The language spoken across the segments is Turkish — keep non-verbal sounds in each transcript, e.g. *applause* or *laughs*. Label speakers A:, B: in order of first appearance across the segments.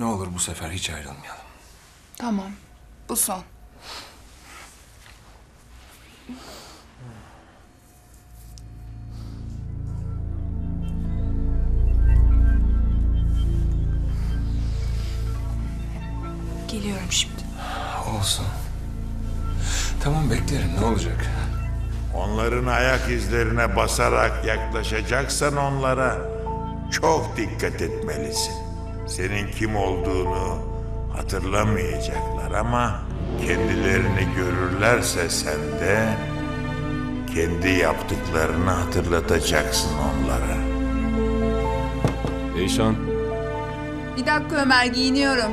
A: Ne olur bu sefer hiç ayrılmayalım.
B: Tamam. Bu son. Geliyorum şimdi.
A: Olsun. Tamam beklerim ne olacak?
C: Onların ayak izlerine basarak yaklaşacaksan onlara çok dikkat etmelisin. Senin kim olduğunu hatırlamayacaklar ama kendilerini görürlerse sen de kendi yaptıklarını hatırlatacaksın onlara.
D: Eyşan,
B: Bir dakika Ömer giyiniyorum.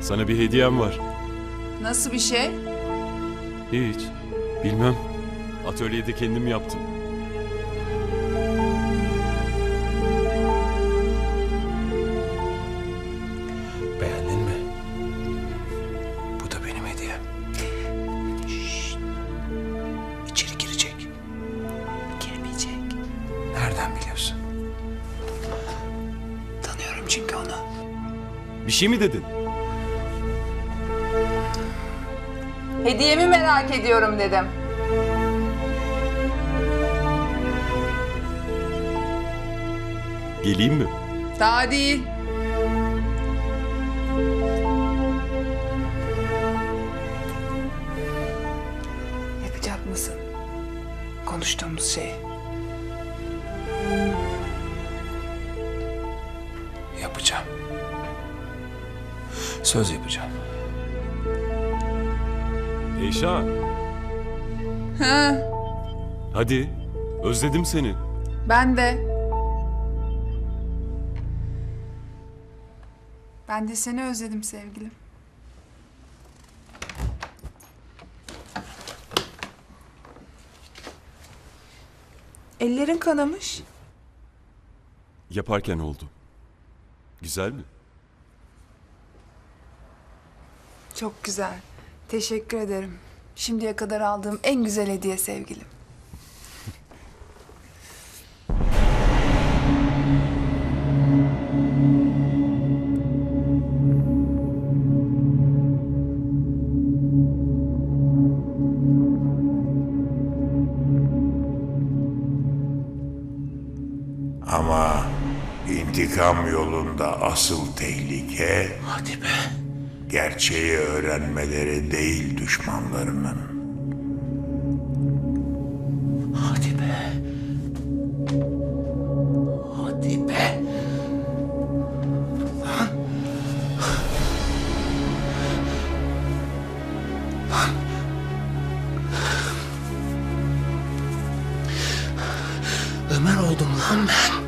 D: sana bir hediyem var.
B: Nasıl bir şey?
D: Hiç. Bilmem. Atölyede kendim yaptım. Bir şey mi dedin?
B: Hediyemi merak ediyorum dedim.
D: Geleyim mi?
B: Daha değil. Yapacak mısın? Konuştuğumuz şey.
A: Söz yapacağım.
D: Eyşan,
B: Ha,
D: hadi. Özledim seni.
B: ben de. Ben de seni özledim sevgilim. Ellerin kanamış.
D: Yaparken oldu. Güzel mi?
B: Çok güzel. Teşekkür ederim. Şimdiye kadar aldığım en güzel hediye sevgilim.
C: Ama intikam yolunda asıl tehlike
A: Hadi be.
C: Gerçeği öğrenmeleri değil düşmanlarının.
A: Hadi be. Hadi be. Ömer oldum lan ben.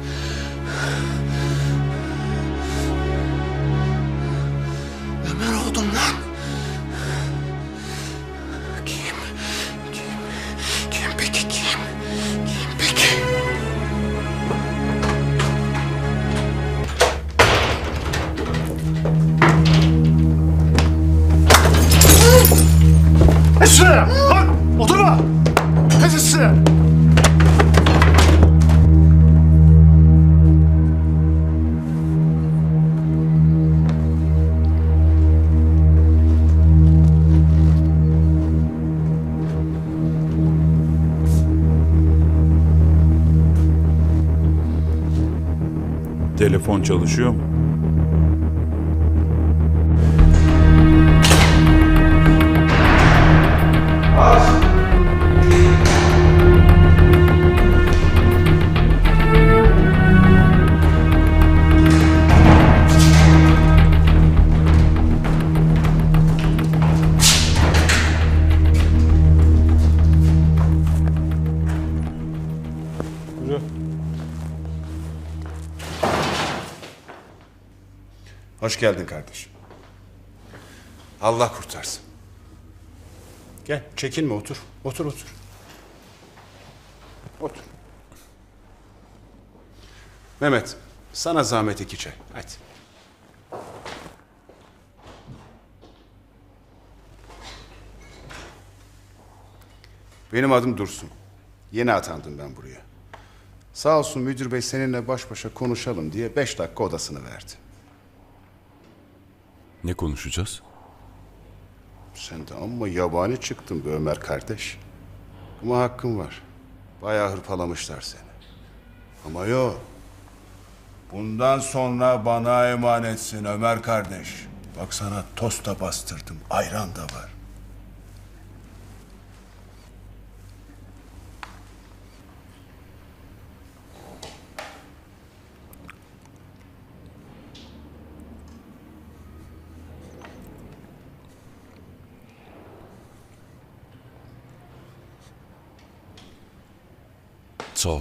E: Telefon çalışıyor mu?
F: Hoş geldin kardeşim.
A: Allah kurtarsın.
F: Gel, çekinme otur. Otur, otur. Otur. Mehmet, sana zahmet iki çay. Hadi. Benim adım Dursun. Yeni atandım ben buraya.
E: Sağ olsun müdür bey seninle baş başa konuşalım diye beş dakika odasını verdi.
D: Ne konuşacağız?
E: Sen de amma yabani çıktın be Ömer kardeş. Ama hakkın var. Bayağı hırpalamışlar seni. Ama yok. Bundan sonra bana emanetsin Ömer kardeş. Bak sana tost da bastırdım, ayran da var.
D: Sağ ol.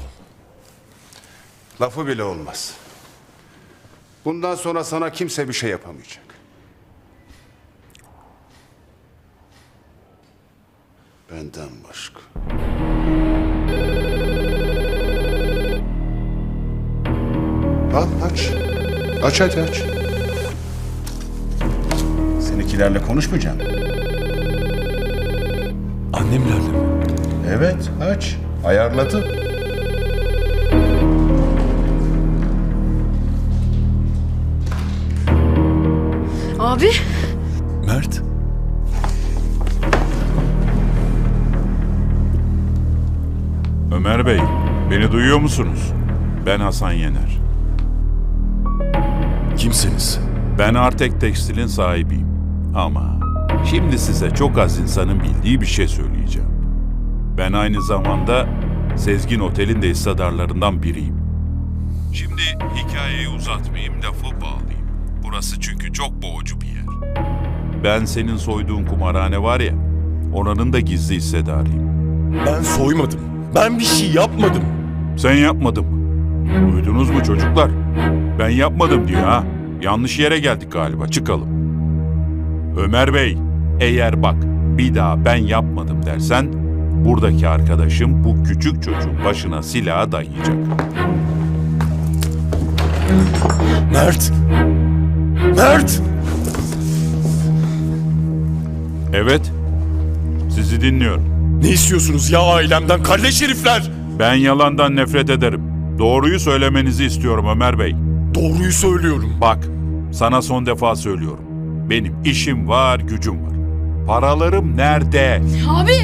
E: Lafı bile olmaz. Bundan sonra sana kimse bir şey yapamayacak. Benden başka. Al aç. Aç hadi aç. Seninkilerle konuşmayacağım.
D: Annemlerle mi?
E: Evet aç. Ayarladım.
G: Abi.
D: Mert.
H: Ömer Bey, beni duyuyor musunuz? Ben Hasan Yener.
D: Kimsiniz?
H: Ben Artek Tekstil'in sahibiyim. Ama şimdi size çok az insanın bildiği bir şey söyleyeceğim. Ben aynı zamanda Sezgin Otel'in de hissedarlarından biriyim. Şimdi hikayeyi uzatmayayım, lafı bağlayayım. Burası çünkü çok boğucu bir yer. Ben senin soyduğun kumarhane var ya, oranın da gizli hissedarıyım.
D: Ben soymadım. Ben bir şey yapmadım.
H: Sen yapmadın mı? Duydunuz mu çocuklar? Ben yapmadım diyor ha. Yanlış yere geldik galiba. Çıkalım. Ömer Bey, eğer bak bir daha ben yapmadım dersen buradaki arkadaşım bu küçük çocuğun başına silahı dayayacak.
D: Mert. Mert.
H: Evet. Sizi dinliyorum.
D: Ne istiyorsunuz ya ailemden kardeş herifler?
H: Ben yalandan nefret ederim. Doğruyu söylemenizi istiyorum Ömer Bey.
D: Doğruyu söylüyorum.
H: Bak, sana son defa söylüyorum. Benim işim var, gücüm var. Paralarım nerede?
G: Abi.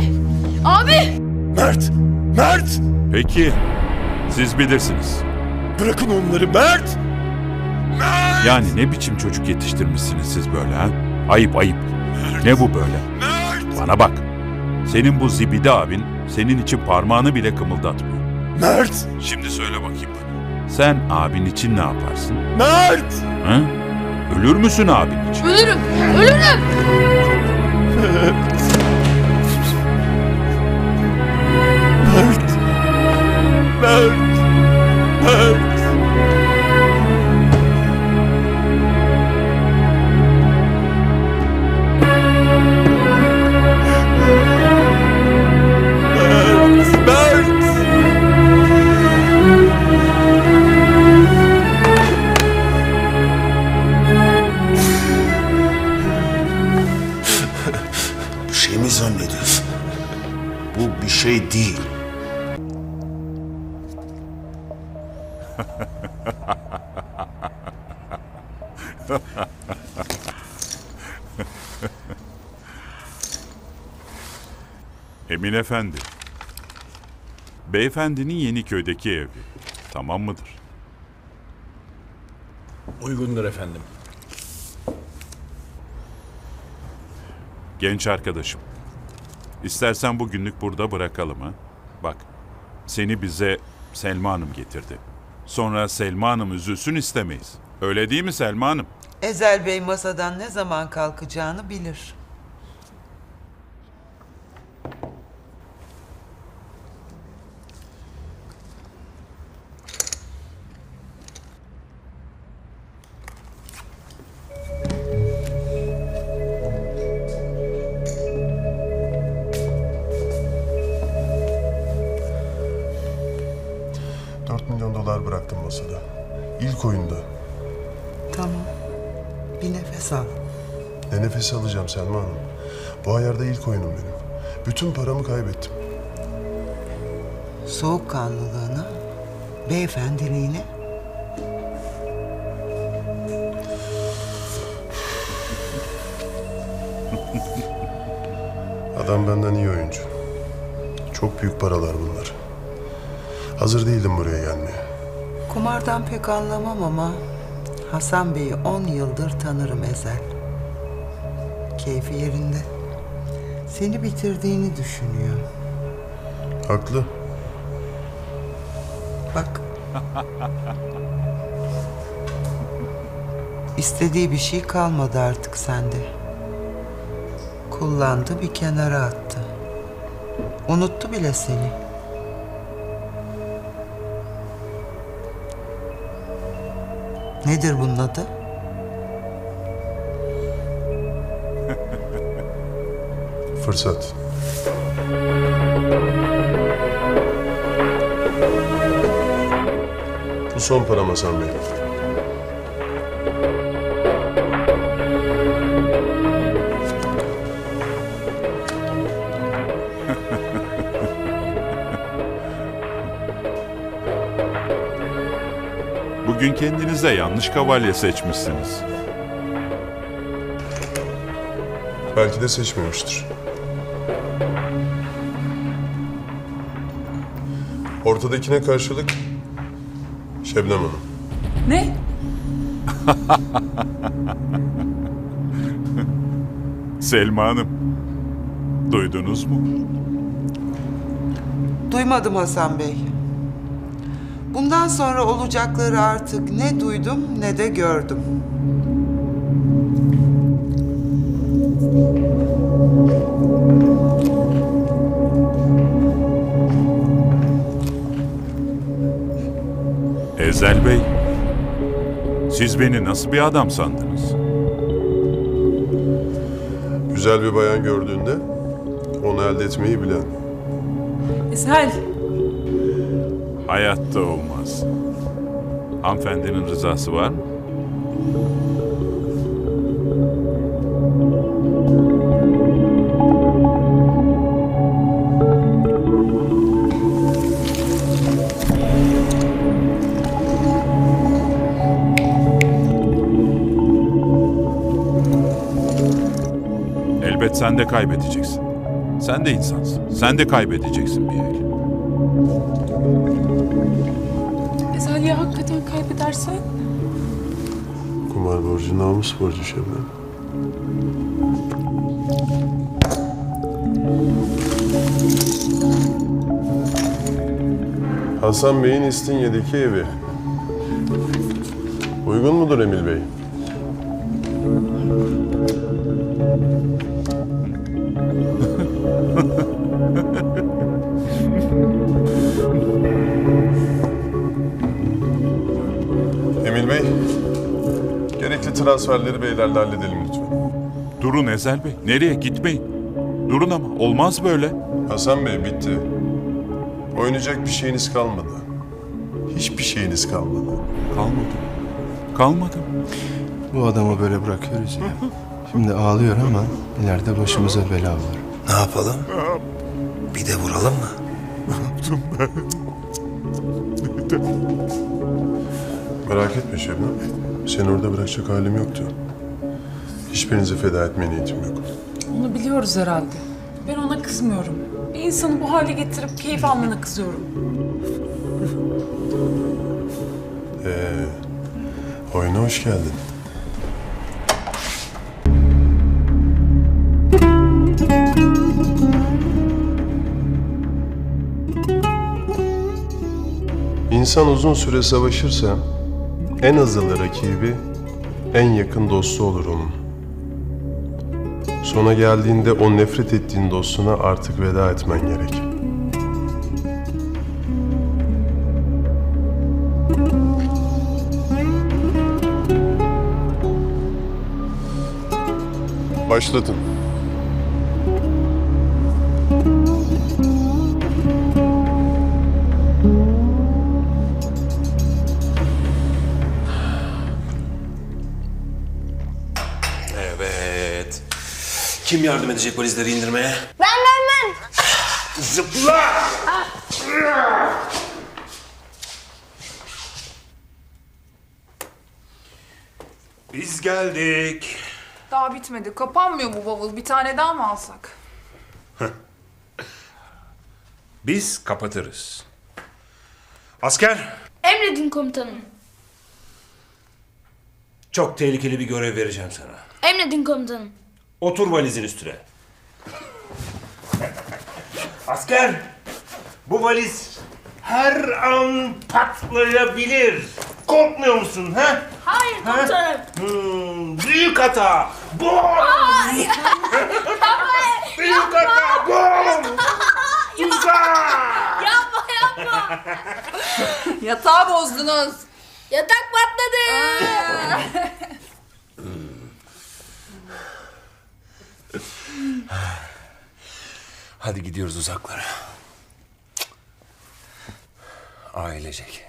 G: Abi.
D: Mert. Mert.
H: Peki, siz bilirsiniz.
D: Bırakın onları Mert.
H: Yani ne biçim çocuk yetiştirmişsiniz siz böyle ha? Ayıp ayıp. Ne bu böyle?
D: Mert.
H: Bana bak. Senin bu zibidi abin senin için parmağını bile kımıldatmıyor.
D: Mert.
H: Şimdi söyle bakayım bana. Sen abin için ne yaparsın?
D: Mert.
H: Ha? Ölür müsün abin için?
G: Ölürüm. Ölürüm.
D: Mert. *laughs*
H: Emin Efendi. Beyefendinin Yeniköy'deki evi. Tamam mıdır?
F: Uygundur efendim.
H: Genç arkadaşım. İstersen bugünlük burada bırakalım ha. Bak, seni bize Selma Hanım getirdi. Sonra Selma Hanım üzülsün istemeyiz. Öyle değil mi Selma Hanım?
I: Ezel Bey masadan ne zaman kalkacağını bilir.
J: Dört milyon dolar bıraktım masada. İlk oyunda.
I: Nefes
J: alacağım Selma Hanım. Bu ayarda ilk oyunum benim. Bütün paramı kaybettim.
I: Soğukkanlılığına Beyefendiliğine.
J: Adam benden iyi oyuncu. Çok büyük paralar bunlar. Hazır değildim buraya gelmeye.
I: Kumardan pek anlamam ama Hasan Bey'i on yıldır tanırım Ezel. Keyfi yerinde. Seni bitirdiğini düşünüyor.
J: Haklı.
I: Bak. İstediği bir şey kalmadı artık sende. Kullandı bir kenara attı. Unuttu bile seni. Nedir bunun adı?
J: Fırsat. Bu son param Hasan Bey. *laughs*
H: Bugün kendinize yanlış kavalye seçmişsiniz.
J: Belki de seçmemiştir. Ortadakine karşılık Şebnem Hanım.
B: Ne? *laughs*
H: Selma Hanım, duydunuz mu?
I: Duymadım Hasan Bey. Bundan sonra olacakları artık ne duydum ne de gördüm.
H: Ezel Bey, siz beni nasıl bir adam sandınız?
J: Güzel bir bayan gördüğünde onu elde etmeyi bilen.
B: İshal.
H: Hayatta olmaz. Hanımefendinin rızası var mı? Elbet sen de kaybedeceksin. Sen de insansın. Sen de kaybedeceksin bir el.
B: İshal ya hakikaten kaybedersen?
J: Kumar borcu, namus borcu Şebnem. Hasan Bey'in İstinye'deki evi. Uygun mudur Emil Bey? Transferleri beylerle halledelim lütfen.
H: Durun Ezel Bey. Nereye? Gitmeyin. Durun ama. Olmaz böyle.
J: Hasan Bey bitti. Oynayacak bir şeyiniz kalmadı. Hiçbir şeyiniz kalmadı.
H: Kalmadı. Kalmadı.
K: Bu adamı böyle bırakıyoruz ya. Şimdi ağlıyor ama ileride başımıza bela var.
A: Ne yapalım? Bir de vuralım mı?
J: Merak etme Şebnem. Seni orada bırakacak halim yoktu. Hiçbirinizi feda etmeye niyetim yok.
L: Onu biliyoruz herhalde. Ben ona kızmıyorum. Bir insanı bu hale getirip keyif almana kızıyorum.
J: Ee, oyuna hoş geldin. İnsan uzun süre savaşırsa en azılı rakibi en yakın dostu olur onun. Sona geldiğinde o nefret ettiğin dostuna artık veda etmen gerek. Başlatın.
D: Kim yardım edecek valizleri indirmeye?
G: Ben ben ben.
D: Zıpla! Biz geldik.
B: Daha bitmedi. Kapanmıyor bu bavul. Bir tane daha mı alsak? *laughs*
D: Biz kapatırız. Asker.
G: Emredin komutanım.
D: Çok tehlikeli bir görev vereceğim sana.
G: Emredin komutanım.
D: Otur valizin üstüne. Asker, bu valiz her an patlayabilir. Korkmuyor musun ha?
G: Hayır komutanım.
D: Hmm, büyük hata. Bom! büyük hata. Bom! *laughs* Uzak!
G: Yapma yapma.
B: Yatağı bozdunuz.
G: Yatak patladı.
D: Hadi gidiyoruz uzaklara. Ailecek.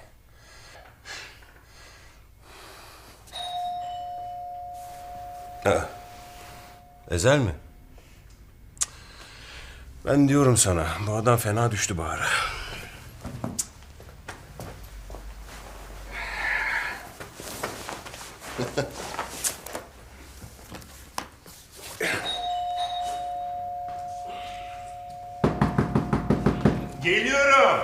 D: Ha. Ezel mi? Ben diyorum sana, bu adam fena düştü Bahar'a. *laughs* Geliyorum.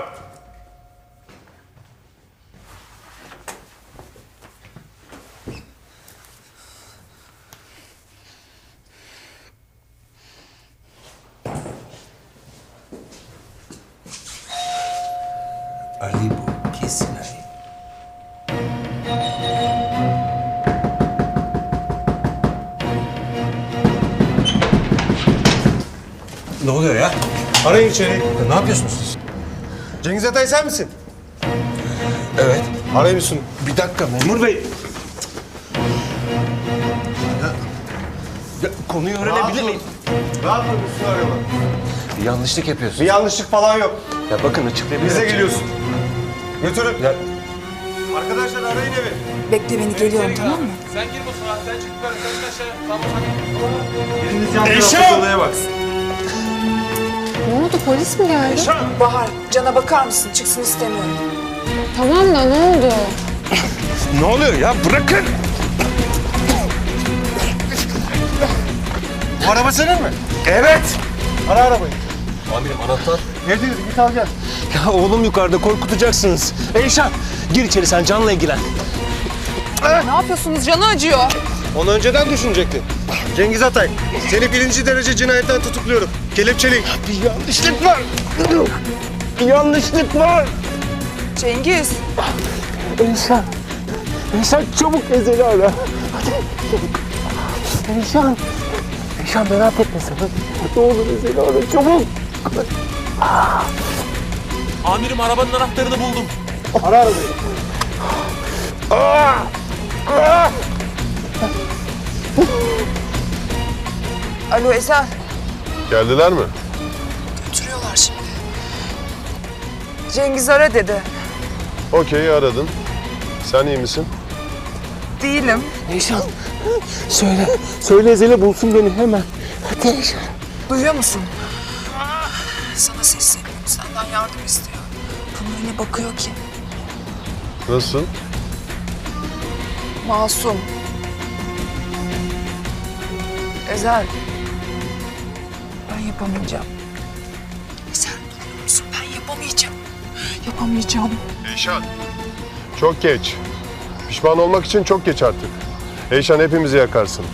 D: Ali bu. Kesin Ali. Ne oluyor ya?
F: Arayın içeri. Ne yapıyorsunuz siz? Cengiz Atay sen misin?
D: Evet.
F: Arayın Müslüm.
D: Bir dakika memur bey. Ya, konuyu öğrenebilir miyim?
F: Rahat ol Müslüm arıyorlar.
D: Bir yanlışlık yapıyorsun.
F: Bir yanlışlık falan yok.
D: Ya bakın açıklayabilirim.
F: Bize geliyorsun. Götürün.
D: Ya
F: Arkadaşlar arayın evi.
B: Bekle beni geliyorum tamam mı?
J: Sen gir mutfağa, sen çık yukarı, sen aşağı. Tamam,
F: Biriniz yan taraftaki odaya baksın.
G: Ne oldu polis mi geldi?
B: Bahar, cana bakar mısın? Çıksın istemiyorum.
G: Tamam da ne oldu?
D: ne oluyor ya? Bırakın.
F: Bu araba senin mi?
D: Evet.
F: Ara arabayı.
D: Amirim anahtar.
F: Neredeyiz? Git al gel.
D: Ya oğlum yukarıda korkutacaksınız. Eyşan gir içeri sen canla ilgilen.
B: Ne yapıyorsunuz? Canı acıyor.
F: Onu önceden düşünecektin. Cengiz Atay, seni birinci derece cinayetten tutukluyorum. Kelepçeli.
D: Bir yanlışlık var. Bir yanlışlık var.
B: Cengiz.
D: Eyşan. Eyşan çabuk Ezel'i ara. Hadi. Eyşan. Eyşan merak etme sakın. Ne olur Ezel'i ara çabuk. Amirim arabanın anahtarını buldum.
F: Ara arabayı.
B: Alo Ezel.
J: Geldiler mi?
B: Götürüyorlar şimdi. Cengiz ara dedi.
J: Okey aradın. Sen iyi misin?
B: Değilim.
D: Eyşan. Söyle. Söyle Ezel'e bulsun beni hemen. Hadi Eyşan.
B: Duyuyor musun? Sana sesleniyorum. Senden yardım istiyor. Bana öyle bakıyor ki.
J: Nasıl?
B: Masum. Ezel. Yapamayacağım. Ezel duyuyor musun? Ben yapamayacağım. Yapamayacağım.
J: Eyşan. Çok geç. Pişman olmak için çok geç artık. Eyşan hepimizi yakarsın.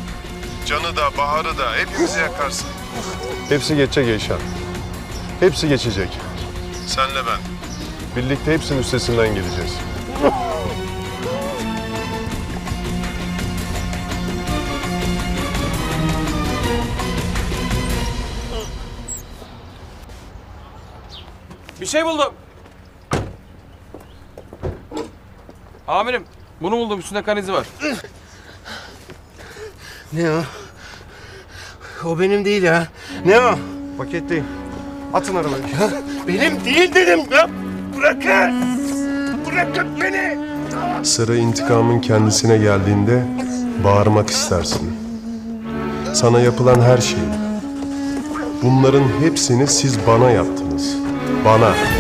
J: Canı da, Bahar'ı da hepimizi yakarsın. Hepsi geçecek Eyşan. Hepsi geçecek. Senle ben. Birlikte hepsinin üstesinden geleceğiz.
M: Bir şey buldum. Amirim, bunu buldum. Üstünde kan izi var.
F: Ne o? O benim değil ya. Ne o? Paketteyim. Atın arabayı.
D: Benim değil dedim ya. Bırakın. Bırakın beni.
J: Sıra intikamın kendisine geldiğinde bağırmak istersin. Sana yapılan her şeyi. Bunların hepsini siz bana yaptınız. Bana.